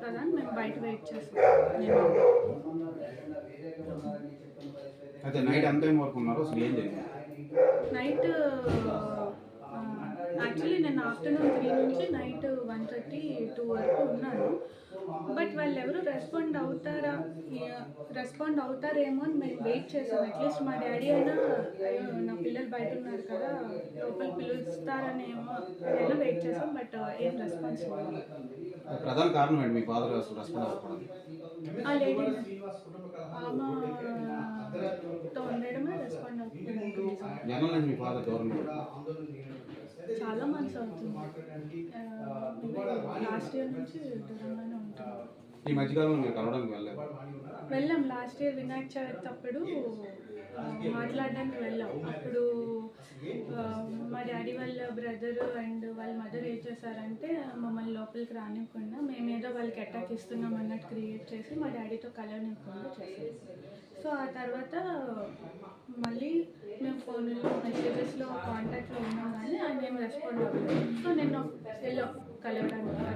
కదా అని మేము బయట వెయిట్ చేస్తాం. నైట్ ఎంత టైం వరకు ఉన్నారు? ఏం నైట్ యాక్చువల్లీ నేను ఆఫ్టర్నూన్ త్రీ నుంచి నైట్ వన్ థర్టీ టూ వరకు ఉన్నాను. బట్ వాళ్ళు ఎవరు రెస్పాండ్ అవుతారా? రెస్పాండ్ అవుతారేమో అని మేము వెయిట్ చేసాం అట్లీస్ట్ మా డాడీ అయినా "అయ్యో, నా పిల్లలు బయట ఉన్నారు కదా లోపల పిలుస్తారనేమో అయినా వెయిట్ చేసాం బట్ ఏం రెస్పాన్స్ లేదు ప్రధాన కారణం ఏంటి? మీ ఫాదర్ అసలు రెస్పాండ్ ఉండడమే రెస్పాండ్ అవుతుంది. మీ ఫాదర్ చాలా మంత్స్ అవుతుంది. లాస్ట్ ఇయర్ నుంచి దూరంగానే ఈ మధ్యకాలంలో మీరు కలవడానికి వెళ్ళలేదు? వెళ్ళాం. లాస్ట్ ఇయర్ వినాయక చవితి అప్పుడు మాట్లాడడానికి వెళ్ళాం. అప్పుడు మా డాడీ వాళ్ళ బ్రదర్ అండ్ వాళ్ళ మదర్ ఏం చేశారంటే మమ్మల్ని లోపలికి రానివ్వకుండా మేమేదో వాళ్ళకి అటాక్ ఇస్తున్నాం అన్నట్టు క్రియేట్ చేసి మా డాడీతో కలవనివ్వకుండా చేశారు. సో ఆ తర్వాత మళ్ళీ మేము ఫోన్లో మెసేజెస్లో కాంటాక్ట్లో ఉన్నాం కానీ ఆయన ఏం రెస్పాండ్ అవ్వలేదు. సో నేను ఎల్లో కలవడానికి